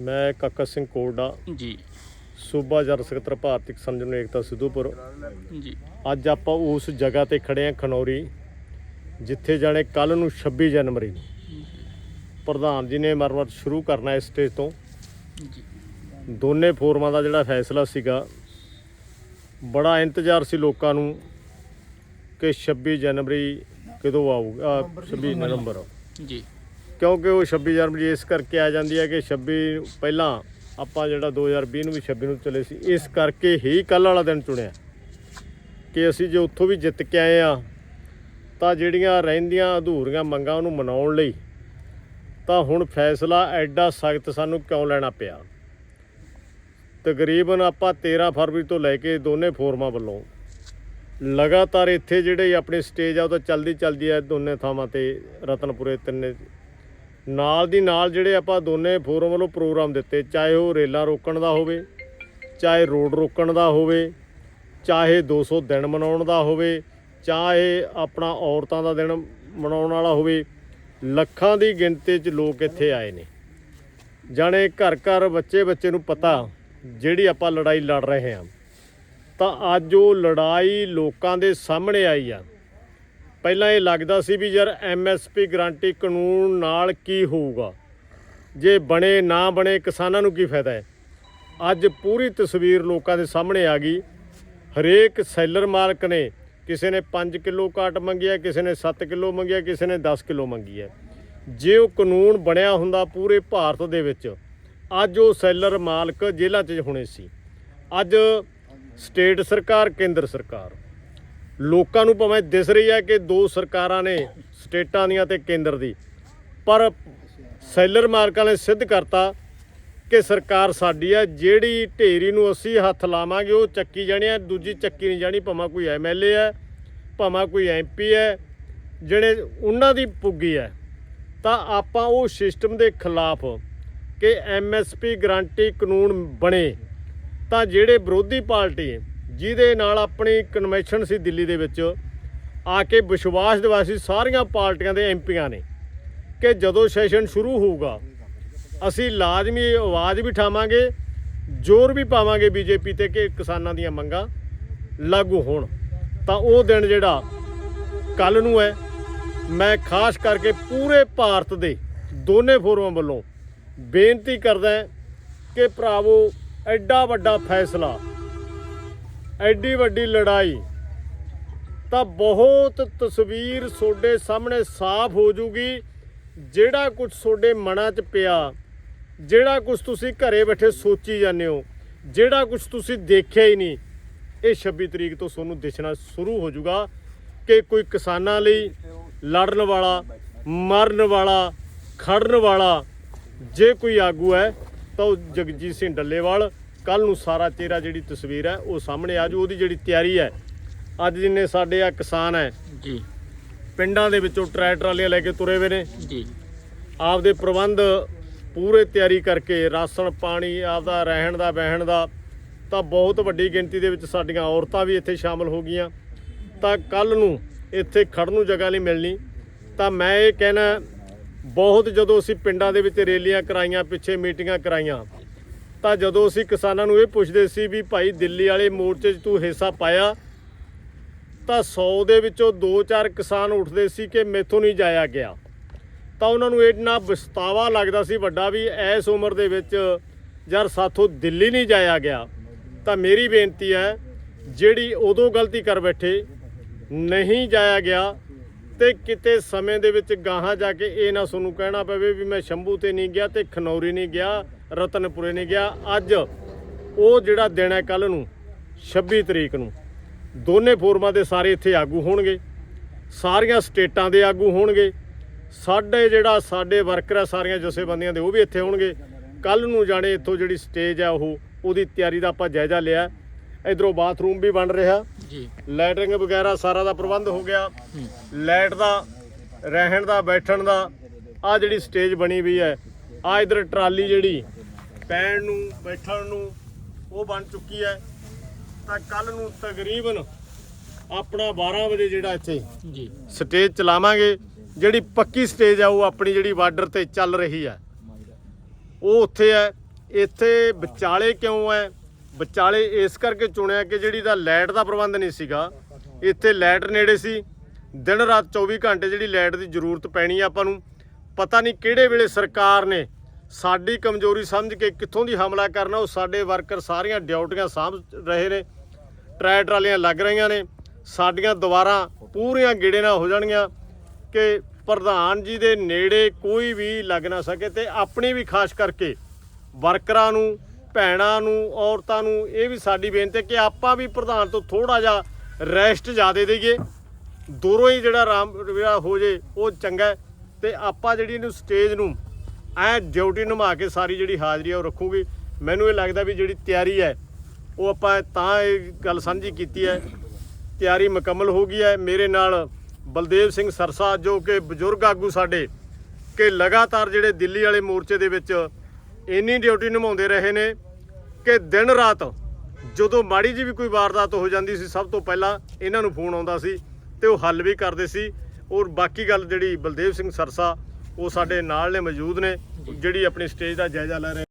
ਮੈਂ ਕਾਕਾ ਸਿੰਘ ਕੋਡਾ ਜੀ। ਸੂਬਾ ਜਰ ਸਕੱਤਰ ਭਾਰਤੀ ਕਿਸਾਨ ਜਨ ਏਕਤਾ ਸਿੱਧੂਪੁਰ। ਜੀ। ਅੱਜ ਆਪਾਂ ਉਸ ਜਗ੍ਹਾ ਤੇ ਖੜੇ ਹਾਂ ਖਨੌਰੀ ਜਿੱਥੇ ਜਾਣੇ ਕੱਲ ਨੂੰ 26 ਜਨਵਰੀ ਨੂੰ ਪ੍ਰਧਾਨ ਜੀ ਨੇ ਮਰਮਤ ਸ਼ੁਰੂ ਕਰਨਾ ਇਸ ਸਟੇਜ ਤੋਂ। ਜੀ। ਦੋਨੇ ਫੋਰਮਾਂ ਦਾ ਜਿਹੜਾ ਫੈਸਲਾ ਸੀਗਾ ਬੜਾ ਇੰਤਜ਼ਾਰ ਸੀ ਲੋਕਾਂ ਨੂੰ ਕਿ 26 ਜਨਵਰੀ ਕਦੋਂ ਆਊਗਾ ਅਹ 26 ਨਵੰਬਰ। ਜੀ। ਕਿਉਂਕਿ ਉਹ 26 ਜਨਵਰੀ ਇਸ ਕਰਕੇ ਆ ਜਾਂਦੀ ਹੈ ਕਿ 26 ਪਹਿਲਾਂ ਆਪਾਂ ਜਿਹੜਾ 2020 ਨੂੰ ਵੀ 26 ਨੂੰ ਚਲੇ ਸੀ, ਇਸ ਕਰਕੇ ਹੀ ਕੱਲ ਵਾਲਾ ਦਿਨ ਚੁਣਿਆ। ਕਿ ਅਸੀਂ ਜੇ ਉੱਥੋਂ ਵੀ ਜਿੱਤ ਕੇ ਆਏ ਆ ਤਾਂ ਜਿਹੜੀਆਂ ਰਹਿੰਦੀਆਂ ਅਧੂਰੀਆਂ ਮੰਗਾਂ ਉਹਨੂੰ ਮਨਾਉਣ ਲਈ, ਤਾਂ ਹੁਣ ਫੈਸਲਾ ਐਡਾ ਸਖਤ ਸਾਨੂੰ ਕਿਉਂ ਲੈਣਾ ਪਿਆ? ਤਕਰੀਬਨ ਆਪਾਂ 13 ਫਰਵਰੀ ਤੋਂ ਲੈ ਕੇ ਦੋਨੇ ਫੋਰਮਾਂ ਵੱਲੋਂ, ਲਗਾਤਾਰ ਇੱਥੇ ਜਿਹੜੇ ਆਪਣੀ ਸਟੇਜ ਆ, ਉਹ ਤਾਂ ਚੱਲਦੀ ਚੱਲਦੀ ਹੈ ਦੋਨੇ ਥਾਵਾਂ ਤੇ, ਰਤਨਪੁਰੇ ਤਿੰਨੇ ਨਾਲ ਦੀ ਨਾਲ ਜਿਹੜੇ ਆਪਾਂ ਦੋਨੇ ਫੋਰਮ ਵੱਲੋਂ ਪ੍ਰੋਗਰਾਮ ਦਿੱਤੇ, ਚਾਹੇ ਉਹ ਰੇਲਾਂ ਰੋਕਣ ਦਾ ਹੋਵੇ, ਚਾਹੇ ਰੋਡ ਰੋਕਣ ਦਾ ਹੋਵੇ, ਚਾਹੇ 200 ਦਿਨ ਮਨਾਉਣ ਦਾ ਹੋਵੇ, ਚਾਹੇ ਆਪਣਾ ਔਰਤਾਂ ਦਾ ਦਿਨ ਮਨਾਉਣ ਵਾਲਾ ਹੋਵੇ, ਲੱਖਾਂ ਦੀ ਗਿਣਤੀ 'ਚ ਲੋਕ ਇੱਥੇ ਆਏ ਨੇ। ਜਾਣੇ ਘਰ ਘਰ ਬੱਚੇ ਬੱਚੇ ਨੂੰ ਪਤਾ ਜਿਹੜੀ ਆਪਾਂ ਲੜਾਈ ਲੜ ਰਹੇ ਹਾਂ। ਤਾਂ ਅੱਜ ਉਹ ਲੜਾਈ ਲੋਕਾਂ ਦੇ ਸਾਹਮਣੇ ਆਈ ਆ। ਪਹਿਲਾਂ ਇਹ ਲੱਗਦਾ ਸੀ ਵੀ ਯਾਰ ਐਮਐਸਪੀ ਗਰੰਟੀ ਕਾਨੂੰਨ ਨਾਲ ਕੀ ਹੋਊਗਾ। ਜੇ ਬਣੇ, ਨਾ ਬਣੇ, ਕਿਸਾਨਾਂ ਨੂੰ ਕੀ ਫਾਇਦਾ ਹੈ? ਅੱਜ ਪੂਰੀ ਤਸਵੀਰ ਲੋਕਾਂ ਦੇ ਸਾਹਮਣੇ ਆ ਗਈ। ਹਰੇਕ ਸੈਲਰ ਮਾਲਕ ਨੇ ਕਿਸੇ ਨੇ 5 ਕਿਲੋ ਕਾਟ ਮੰਗਿਆ ਕਿਸੇ ਨੇ 7 ਕਿਲੋ ਮੰਗਿਆ ਕਿਸੇ ਨੇ 10 ਕਿਲੋ ਮੰਗੀ ਹੈ। ਜੇ ਉਹ ਕਾਨੂੰਨ ਬਣਿਆ ਹੁੰਦਾ ਪੂਰੇ ਭਾਰਤ ਦੇ ਵਿੱਚ, ਅੱਜ ਉਹ ਸੈਲਰ ਮਾਲਕ ਜੇਲ੍ਹਾਂ 'ਚ ਹੋਣੇ ਸੀ। ਅੱਜ ਸਟੇਟ ਸਰਕਾਰ, ਕੇਂਦਰ ਸਰਕਾਰ। ਲੋਕਾਂ ਨੂੰ ਭਾਵੇਂ ਦਿਸ ਰਹੀ ਹੈ ਕਿ ਦੋ ਸਰਕਾਰਾਂ ਨੇ ਸਟੇਟਾਂ ਦੀਆਂ ਤੇ ਕੇਂਦਰ ਦੀ, ਪਰ ਸੈਲਰ ਮਾਰਕਾਂ ਨੇ ਸਿੱਧ ਕਰਤਾ ਕਿ ਸਰਕਾਰ ਸਾਡੀ ਹੈ, ਜਿਹੜੀ ਢੇਰੀ ਨੂੰ ਅਸੀਂ ਹੱਥ ਲਾਵਾਂਗੇ, ਉਹ ਚੱਕੀ ਜਾਣੀ ਹੈ, ਦੂਜੀ ਚੱਕੀ ਨਹੀਂ ਜਾਣੀ, ਭਾਵੇਂ ਕੋਈ ਐਮਐਲਏ ਹੈ, ਭਾਵੇਂ ਕੋਈ ਐਮਪੀ ਹੈ, ਜਿਹੜੇ ਉਹਨਾਂ ਦੀ ਪੁੱਗੀ ਹੈ, ਤਾਂ ਆਪਾਂ ਉਹ ਸਿਸਟਮ ਦੇ ਖਿਲਾਫ ਕਿ ਐਮਐਸਪੀ ਗਰੰਟੀ ਕਾਨੂੰਨ ਬਣੇ, ਤਾਂ ਜਿਹੜੇ ਵਿਰੋਧੀ ਪਾਰਟੀ ਜਿਹਦੇ ਨਾਲ ਆਪਣੀ ਕਨਵੈਨਸ਼ਨ ਸੀ ਦਿੱਲੀ ਦੇ ਵਿੱਚ, ਆ ਕੇ ਵਿਸ਼ਵਾਸ ਦਿਵਾਇਆ ਸੀ ਸਾਰੀਆਂ ਪਾਰਟੀਆਂ ਦੇ ਐਮਪੀਆਂ ਨੇ ਕਿ ਜਦੋਂ ਸੈਸ਼ਨ ਸ਼ੁਰੂ ਹੋਊਗਾ, ਅਸੀਂ ਲਾਜ਼ਮੀ ਆਵਾਜ਼ ਵੀ ਠਾਵਾਂਗੇ, ਜ਼ੋਰ ਵੀ ਪਾਵਾਂਗੇ ਬੀਜੇਪੀ ਤੇ ਕਿ ਕਿਸਾਨਾਂ ਦੀਆਂ ਮੰਗਾਂ ਲਾਗੂ ਹੋਣ। ਤਾਂ ਉਹ ਦਿਨ ਜਿਹੜਾ ਕੱਲ ਨੂੰ ਹੈ, ਮੈਂ ਖਾਸ ਕਰਕੇ ਪੂਰੇ ਭਾਰਤ ਦੇ ਦੋਨੇ ਫੋਰਮਾਂ ਵੱਲੋਂ ਬੇਨਤੀ ਕਰਦਾ ਕਿ ਭਰਾਵੋ, ਐਡਾ ਵੱਡਾ ਫੈਸਲਾ ਐਡੀ ਵੱਡੀ ਲੜਾਈ, ਤਾਂ ਬਹੁਤ ਤਸਵੀਰ ਤੁਹਾਡੇ ਸਾਹਮਣੇ ਸਾਫ਼ ਹੋ ਜੂਗੀ। ਜਿਹੜਾ ਕੁਝ ਤੁਹਾਡੇ ਮਨਾਂ 'ਚ ਪਿਆ, ਜਿਹੜਾ ਕੁਝ ਤੁਸੀਂ ਘਰੇ ਬੈਠੇ ਸੋਚੀ ਜਾਂਦੇ ਹੋ, ਜਿਹੜਾ ਕੁਝ ਤੁਸੀਂ ਦੇਖਿਆ ਹੀ ਨਹੀਂ, ਇਹ 26 ਤਰੀਕ ਤੋਂ ਤੁਹਾਨੂੰ ਦਿਸਣਾ ਸ਼ੁਰੂ ਹੋ ਜਾਊਗਾ ਕਿ ਕੋਈ ਕਿਸਾਨਾਂ ਲਈ ਲੜਨ ਵਾਲਾ, ਮਰਨ ਵਾਲਾ, ਖੜਨ ਵਾਲਾ ਜੇ ਕੋਈ ਆਗੂ ਹੈ, ਤਾਂ ਉਹ ਜਗਜੀਤ ਸਿੰਘ ਡੱਲੇਵਾਲ ਕੱਲ ਨੂੰ ਸਾਰਾ ਚਿਹਰਾ ਜਿਹੜੀ ਤਸਵੀਰ ਹੈ ਉਹ ਸਾਹਮਣੇ ਆ ਜੂ ਉਹਦੀ ਜਿਹੜੀ ਤਿਆਰੀ ਹੈ ਅੱਜ ਜਿੰਨੇ ਸਾਡੇ ਆ ਕਿਸਾਨ ਹੈ ਜੀ। ਪਿੰਡਾਂ ਦੇ ਵਿੱਚੋਂ ਟਰੈਕਟਰ ਵਾਲੀਆਂ ਲੈ ਕੇ ਤੁਰੇ ਹੋਏ ਨੇ। ਜੀ। ਆਪਦੇ ਪ੍ਰਬੰਧ ਪੂਰੇ ਤਿਆਰੀ ਕਰਕੇ ਰਾਸ਼ਨ ਪਾਣੀ ਆਪਦਾ ਰਹਿਣ ਦਾ ਬਹਿਣ ਦਾ ਤਾਂ ਬਹੁਤ ਵੱਡੀ ਗਿਣਤੀ ਦੇ ਵਿੱਚ ਸਾਡੀਆਂ ਔਰਤਾਂ ਵੀ ਇੱਥੇ ਸ਼ਾਮਲ ਹੋ ਗਈਆਂ। ਤਾਂ ਕੱਲ ਨੂੰ ਇੱਥੇ ਖੜਨ ਨੂੰ ਜਗ੍ਹਾ ਨਹੀਂ ਮਿਲਣੀ। ਤਾਂ ਮੈਂ ਇਹ ਕਹਿਣਾ ਬਹੁਤ ਜਦੋਂ ਅਸੀਂ ਪਿੰਡਾਂ ਦੇ ਵਿੱਚ ਰੈਲੀਆਂ ਕਰਾਈਆਂ ਪਿੱਛੇ ਮੀਟਿੰਗਾਂ ਕਰਾਈਆਂ ਤਾਂ ਜਦੋਂ ਅਸੀਂ ਕਿਸਾਨਾਂ ਨੂੰ ਇਹ ਪੁੱਛਦੇ ਸੀ ਵੀ ਭਾਈ ਦਿੱਲੀ ਵਾਲੇ ਮੋਰਚੇ 'ਚ ਤੂੰ ਹਿੱਸਾ ਪਾਇਆ, ਤਾਂ 100 ਦੇ ਵਿੱਚੋਂ 2-4 ਕਿਸਾਨ ਉੱਠਦੇ ਸੀ ਕਿ ਮੈਥੋਂ ਨਹੀਂ ਜਾਇਆ ਗਿਆ। ਤਾਂ ਉਹਨਾਂ ਨੂੰ ਇੰਨਾ ਪਛਤਾਵਾ ਲੱਗਦਾ ਸੀ ਵੱਡਾ ਵੀ ਐਸ ਉਮਰ ਦੇ ਵਿੱਚ ਯਾਰ ਸਾਥੋਂ ਦਿੱਲੀ ਨਹੀਂ ਜਾਇਆ ਗਿਆ। ਤਾਂ ਮੇਰੀ ਬੇਨਤੀ ਹੈ, ਜਿਹੜੀ ਉਦੋਂ ਗਲਤੀ ਕਰ ਬੈਠੇ, ਨਹੀਂ ਜਾਇਆ ਗਿਆ ਤੇ ਕਿਤੇ ਸਮੇਂ ਦੇ ਵਿੱਚ ਗਾਹਾਂ ਜਾ ਕੇ ਇਹ ਨਾ ਤੁਹਾਨੂੰ ਕਹਿਣਾ ਪਵੇ ਵੀ ਮੈਂ ਸ਼ੰਭੂ ਤੇ ਨਹੀਂ ਗਿਆ ਤੇ ਖਨੌਰੀ ਨਹੀਂ ਗਿਆ। ਰਤਨਪੁਰੇ ਨਹੀਂ ਗਿਆ। ਅੱਜ ਉਹ ਜਿਹੜਾ ਦਿਨ ਹੈ ਕੱਲ ਨੂੰ 26 ਤਰੀਕ ਨੂੰ ਦੋਨੇ ਫੋਰਮਾਂ ਦੇ ਸਾਰੇ ਇੱਥੇ ਆਗੂ ਹੋਣਗੇ। ਸਾਰੀਆਂ ਸਟੇਟਾਂ ਦੇ ਆਗੂ ਹੋਣਗੇ। ਸਾਡੇ ਜਿਹੜਾ ਸਾਡੇ ਵਰਕਰ ਆ ਸਾਰੀਆਂ ਜਥੇਬੰਦੀਆਂ ਦੇ ਉਹ ਵੀ ਇੱਥੇ ਹੋਣਗੇ। ਕੱਲ ਨੂੰ ਜਾਣੇ ਇੱਥੋਂ ਜਿਹੜੀ ਸਟੇਜ ਆ ਉਹ ਉਹਦੀ ਤਿਆਰੀ ਦਾ ਆਪਾਂ ਜਾਇਜ਼ਾ ਲਿਆ। ਇਧਰੋਂ ਬਾਥਰੂਮ ਵੀ ਬਣ ਰਿਹਾ। ਜੀ। ਲੈਟਰਿੰਗ ਵਗੈਰਾ ਸਾਰਾ ਦਾ ਪ੍ਰਬੰਧ ਹੋ ਗਿਆ। ਹੂੰ। ਲਾਈਟ ਦਾ ਰਹਿਣ ਦਾ ਬੈਠਣ ਦਾ ਆ ਜਿਹੜੀ ਸਟੇਜ ਬਣੀ ਹੋਈ ਹੈ ਆ ਇਧਰ ਟਰਾਲੀ ਜਿਹੜੀ ਪੈਣ ਨੂੰ ਬੈਠਣ ਨੂੰ ਉਹ ਬਣ ਚੁੱਕੀ ਹੈ। ਤਾਂ ਕੱਲ ਨੂੰ ਤਕਰੀਬਨ ਆਪਣਾ 12 ਵਜੇ ਜਿਹੜਾ ਇੱਥੇ ਜੀ। ਸਟੇਜ ਚਲਾਵਾਂਗੇ। ਜਿਹੜੀ ਪੱਕੀ ਸਟੇਜ ਆ ਉਹ ਆਪਣੀ ਜਿਹੜੀ ਬਾਰਡਰ ਤੇ ਚੱਲ ਰਹੀ ਹੈ। ਉਹ ਉੱਥੇ ਹੈ। ਇੱਥੇ ਵਿਚਾਲੇ ਕਿਉਂ ਹੈ? ਵਿਚਾਲੇ ਇਸ ਕਰਕੇ ਚੁਣਿਆ ਕਿ ਜਿਹੜੀ ਦਾ ਲਾਈਟ ਦਾ ਪ੍ਰਬੰਧ ਨਹੀਂ ਸੀਗਾ। ਇੱਥੇ ਲਾਈਟ ਨੇੜੇ ਸੀ। ਦਿਨ ਰਾਤ 24 ਘੰਟੇ ਜਿਹੜੀ ਲਾਈਟ ਦੀ ਜ਼ਰੂਰਤ ਪੈਣੀ ਆ ਆਪਾਂ ਨੂੰ। ਪਤਾ ਨਹੀਂ ਕਿਹੜੇ ਵੇਲੇ ਸਰਕਾਰ ਨੇ ਸਾਡੀ ਕਮਜ਼ੋਰੀ ਸਮਝ ਕੇ ਕਿੱਥੋਂ ਦੀ ਹਮਲਾ ਕਰਨਾ, ਉਹ ਸਾਡੇ ਵਰਕਰ ਸਾਰੀਆਂ ਡਿਊਟੀਆਂ ਸਾਂਭ ਰਹੇ ਨੇ ਟਰੈ ਟਰਾਲੀਆਂ ਲੱਗ ਰਹੀਆਂ ਨੇ, ਸਾਡੀਆਂ ਦੁਬਾਰਾ ਪੂਰੀਆਂ ਗੇੜੇ ਨਾਲ ਹੋ ਜਾਣਗੀਆਂ ਕਿ ਪ੍ਰਧਾਨ ਜੀ ਦੇ ਨੇੜੇ ਕੋਈ ਵੀ ਲੱਗ ਨਾ ਸਕੇ ਤੇ ਆਪਣੀ ਵੀ ਖਾਸ ਕਰਕੇ ਵਰਕਰਾਂ ਨੂੰ, ਭੈਣਾਂ ਨੂੰ, ਔਰਤਾਂ ਨੂੰ ਇਹ ਵੀ ਸਾਡੀ ਬੇਨਤੀ ਹੈ ਕਿ ਆਪਾਂ ਵੀ ਪ੍ਰਧਾਨ ਤੋਂ ਥੋੜਾ ਜਿਹਾ ਰੈਸਟ ਜ਼ਿਆਦਾ ਦੇਈਏ। ਦੂਰੋਂ ਹੀ ਜਿਹੜਾ ਆਰਾਮ ਹੋ ਜੇ, ਉਹ ਚੰਗਾ ਹੈ ਤੇ ਆਪਾਂ ਜਿਹੜੀ ਇਹਨੂੰ ਸਟੇਜ ਨੂੰ ਐ ਡਿਊਟੀ ਨਿਭਾ ਕੇ ਸਾਰੀ ਜਿਹੜੀ ਹਾਜ਼ਰੀ ਆ ਉਹ ਰੱਖੂਗੀ। ਮੈਨੂੰ ਇਹ ਲੱਗਦਾ ਵੀ ਜਿਹੜੀ ਤਿਆਰੀ ਹੈ ਉਹ ਆਪਾਂ ਤਾਂ ਇਹ ਗੱਲ ਸਾਂਝੀ ਕੀਤੀ ਹੈ ਤਿਆਰੀ ਮੁਕੰਮਲ ਹੋ ਗਈ ਹੈ ਮੇਰੇ ਨਾਲ ਬਲਦੇਵ ਸਿੰਘ ਸਰਸਾ ਜੋ ਕਿ ਬਜ਼ੁਰਗ ਆਗੂ ਸਾਡੇ, ਕਿ ਲਗਾਤਾਰ ਜਿਹੜੇ ਦਿੱਲੀ ਵਾਲੇ ਮੋਰਚੇ ਦੇ ਵਿੱਚ ਇੰਨੀ ਡਿਊਟੀ ਨਿਭਾਉਂਦੇ ਰਹੇ ਨੇ ਕਿ ਦਿਨ ਰਾਤ ਜਦੋਂ ਮਾੜੀ ਜੀ ਵੀ ਕੋਈ ਵਾਰਦਾਤ ਹੋ ਜਾਂਦੀ ਸੀ, ਸਭ ਤੋਂ ਪਹਿਲਾਂ ਇਹਨਾਂ ਨੂੰ ਫੋਨ ਆਉਂਦਾ ਸੀ ਤੇ ਉਹ ਹੱਲ ਵੀ ਕਰਦੇ ਸੀ। ਔਰ ਬਾਕੀ ਗੱਲ ਜਿਹੜੀ ਬਲਦੇਵ ਸਿੰਘ ਸਰਸਾ ਉਹ ਸਾਡੇ ਨਾਲ ਨੇ ਮੌਜੂਦ ਨੇ ਜਿਹੜੀ ਆਪਣੀ ਸਟੇਜ ਦਾ ਜਾਇਜ਼ਾ ਲੈ ਰਹੇ